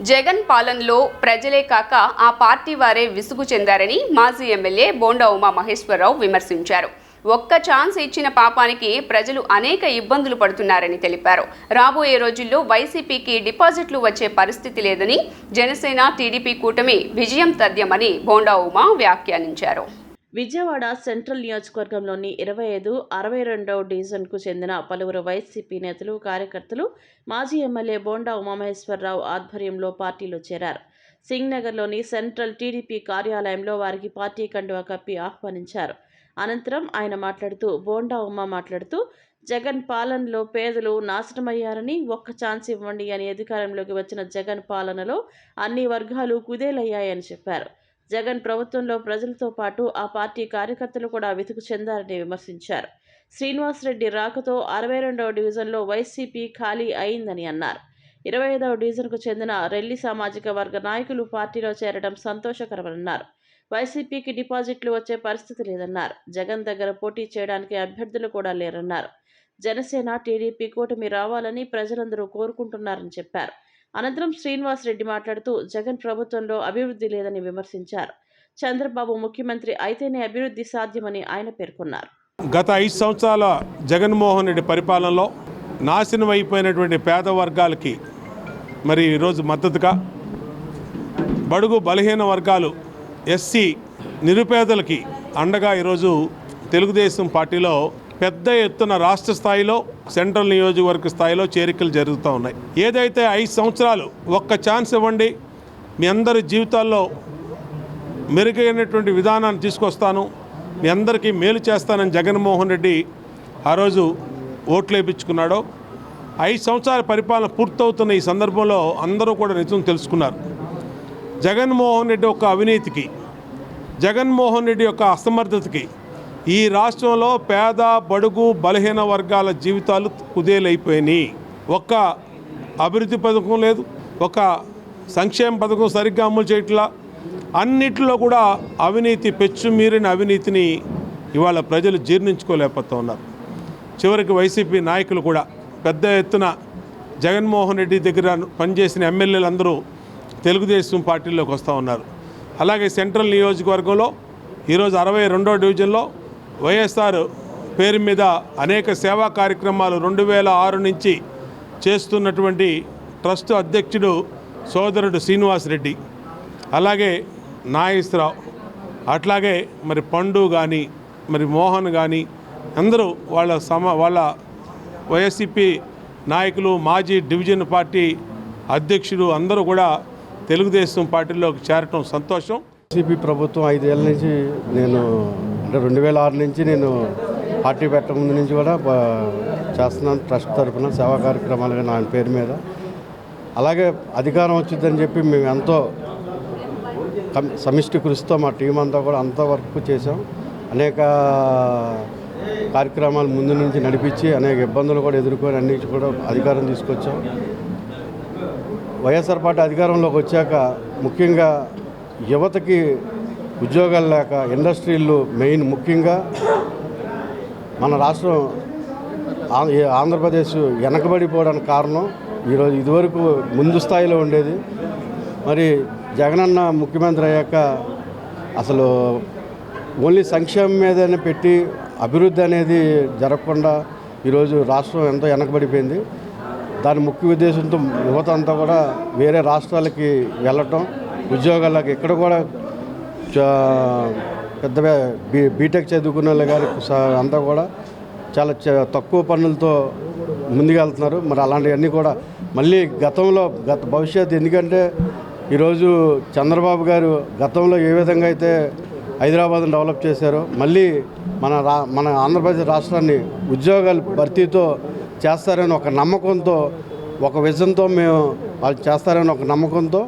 జగన్ పాలనలో ప్రజలే కాక ఆ పార్టీ వారే విసుగు చెందారని మాజీ ఎమ్మెల్యే బోండా ఉమా మహేశ్వరరావు విమర్శించారు. ఒక్క ఛాన్స్ ఇచ్చిన పాపానికి ప్రజలు అనేక ఇబ్బందులు పడుతున్నారని తెలిపారు. రాబోయే రోజుల్లో వైసీపీకి డిపాజిట్లు వచ్చే పరిస్థితి లేదని జనసేన టీడీపీ కూటమి విజయం తథ్యమని బోండా ఉమా వ్యాఖ్యానించారు. విజయవాడ సెంట్రల్ నియోజకవర్గంలోని ఇరవై ఐదు అరవై రెండవ డివిజన్కు చెందిన పలువురు వైసీపీ నేతలు కార్యకర్తలు మాజీ ఎమ్మెల్యే బోండా ఉమామహేశ్వరరావు ఆధ్వర్యంలో పార్టీలో చేరారు. సింగ్నగర్లోని సెంట్రల్ టీడీపీ కార్యాలయంలో వారికి పార్టీ కండువా కప్పి ఆహ్వానించారు. అనంతరం ఆయన మాట్లాడుతూ బోండా ఉమా మాట్లాడుతూ జగన్ పాలనలో పేదలు నాశనమయ్యారని ఒక్క ఛాన్స్ ఇవ్వండి అని అధికారంలోకి వచ్చిన జగన్ పాలనలో అన్ని వర్గాలు కుదేలయ్యాయని చెప్పారు. జగన్ ప్రభుత్వంలో ప్రజలతో పాటు ఆ పార్టీ కార్యకర్తలు కూడా వెతుకు చెందారని విమర్శించారు. శ్రీనివాసరెడ్డి రాకతో అరవై రెండవ డివిజన్లో వైసీపీ ఖాళీ అయిందని అన్నారు. ఇరవై ఐదవ డివిజన్కు చెందిన రెల్లి సామాజిక వర్గ నాయకులు పార్టీలో చేరడం సంతోషకరమన్నారు. వైసీపీకి డిపాజిట్లు వచ్చే పరిస్థితి లేదన్నారు. జగన్ దగ్గర పోటీ చేయడానికి అభ్యర్థులు కూడా లేరన్నారు. జనసేన టీడీపీ కూటమి రావాలని ప్రజలందరూ కోరుకుంటున్నారని చెప్పారు. అనంతరం శ్రీనివాస్ రెడ్డి మాట్లాడుతూ జగన్ ప్రభుత్వంలో అభివృద్ధి లేదని విమర్శించారు. చంద్రబాబు ముఖ్యమంత్రి అయితేనే అభివృద్ధి సాధ్యమని ఆయన పేర్కొన్నారు. గత ఐదు సంవత్సరాల జగన్మోహన్ రెడ్డి పరిపాలనలో నాశనం అయిపోయినటువంటి పేద వర్గాలకి మరి ఈరోజు మద్దతుగా బడుగు బలహీన వర్గాలు ఎస్సీ నిరుపేదలకి అండగా ఈరోజు తెలుగుదేశం పార్టీలో పెద్ద ఎత్తున రాష్ట్ర స్థాయిలో సెంట్రల్ నియోజకవర్గ స్థాయిలో చేరికలు జరుగుతూ ఉన్నాయి. ఏదైతే ఐదు సంవత్సరాలు ఒక్క ఛాన్స్ ఇవ్వండి మీ అందరి జీవితాల్లో మెరుగైనటువంటి విధానాన్ని తీసుకొస్తాను. మీ అందరికీ మేలు చేస్తానని జగన్మోహన్ రెడ్డి ఆ రోజు ఓట్లు వేయించుకున్నాడో ఐదు సంవత్సరాల పరిపాలన పూర్తవుతున్న ఈ సందర్భంలో అందరూ కూడా నిజం తెలుసుకున్నారు. జగన్మోహన్ రెడ్డి యొక్క అవినీతికి జగన్మోహన్ రెడ్డి యొక్క అసమర్థతకి ఈ రాష్ట్రంలో పేద బడుగు బలహీన వర్గాల జీవితాలు కుదేలైపోయినాయి. ఒక్క అభివృద్ధి పథకం లేదు ఒక సంక్షేమ పథకం సరిగ్గా అమలు చేయట్లా. అన్నిటిలో కూడా అవినీతి పెచ్చుమీరిన అవినీతిని ఇవాళ ప్రజలు జీర్ణించుకోలేకపోతూ ఉన్నారు చివరికి వైసీపీ నాయకులు కూడా పెద్ద ఎత్తున జగన్మోహన్ రెడ్డి దగ్గర పనిచేసిన ఎమ్మెల్యేలు అందరూ తెలుగుదేశం పార్టీలోకి వస్తూ ఉన్నారు. అలాగే సెంట్రల్ నియోజకవర్గంలో ఈరోజు అరవై రెండో డివిజన్లో వైఎస్ఆర్ పేరు మీద అనేక సేవా కార్యక్రమాలు రెండు వేల ఆరు నుంచి చేస్తున్నటువంటి ట్రస్ట్ అధ్యక్షుడు సోదరుడు శ్రీనివాస్ రెడ్డి. అలాగే నాగేశ్వరరావు అట్లాగే మరి పండు కానీ మరి మోహన్ కానీ అందరూ వాళ్ళ సమ వాళ్ళ వైఎస్సిపి నాయకులు మాజీ డివిజన్ పార్టీ అధ్యక్షుడు అందరూ కూడా తెలుగుదేశం పార్టీలోకి చేరటం సంతోషం. వైసీపీ ప్రభుత్వం ఐదేళ్ళ నుంచి నేను అంటే రెండు వేల ఆరు నుంచి నేను పార్టీ పెట్టక ముందు నుంచి కూడా చేస్తున్నాను. ట్రస్ట్ తరఫున సేవా కార్యక్రమాలుగా నా పేరు మీద. అలాగే అధికారం వచ్చిందని చెప్పి మేము ఎంతో సమిష్టి కృషితో మా టీం అంతా కూడా అంత వర్క్ చేసాం అనేక కార్యక్రమాలు ముందు నుంచి నడిపించి అనేక ఇబ్బందులు కూడా ఎదుర్కొని అన్ని కూడా అధికారం తీసుకొచ్చాం. వైఎస్ఆర్ పార్టీ అధికారంలోకి వచ్చాక ముఖ్యంగా యువతకి ఉద్యోగాలు లేక ఇండస్ట్రీలు మెయిన్ ముఖ్యంగా మన రాష్ట్రం ఆంధ్రప్రదేశ్ వెనకబడిపోవడానికి కారణం ఈరోజు ఇదివరకు ముందు స్థాయిలో ఉండేది. మరి జగనన్న ముఖ్యమంత్రి అయ్యాక అసలు ఓన్లీ సంక్షేమం మీదనే పెట్టి అభివృద్ధి అనేది జరగకుండా ఈరోజు రాష్ట్రం ఎంతో వెనకబడిపోయింది. దాని ముఖ్య ఉద్దేశంతో యువత అంతా కూడా వేరే రాష్ట్రాలకి వెళ్ళటం ఉద్యోగాలకు ఇక్కడ కూడా పెద్ద బీ బీటెక్ చదువుకున్న వాళ్ళు కానీ స- అంతా కూడా చాలా తక్కువ పనులతో ముందుకెళ్తున్నారు మరి అలాంటివన్నీ కూడా మళ్ళీ గతంలో గత భవిష్యత్తు ఎందుకంటే ఈరోజు చంద్రబాబు గారు గతంలో ఏ విధంగా అయితే హైదరాబాద్ని డెవలప్ చేశారో మళ్ళీ మన రా మన ఆంధ్రప్రదేశ్ రాష్ట్రాన్ని ఉద్యోగాలు భర్తీతో చేస్తారని ఒక నమ్మకంతో ఒక విజన్తో మేము వాళ్ళు చేస్తారని ఒక నమ్మకంతో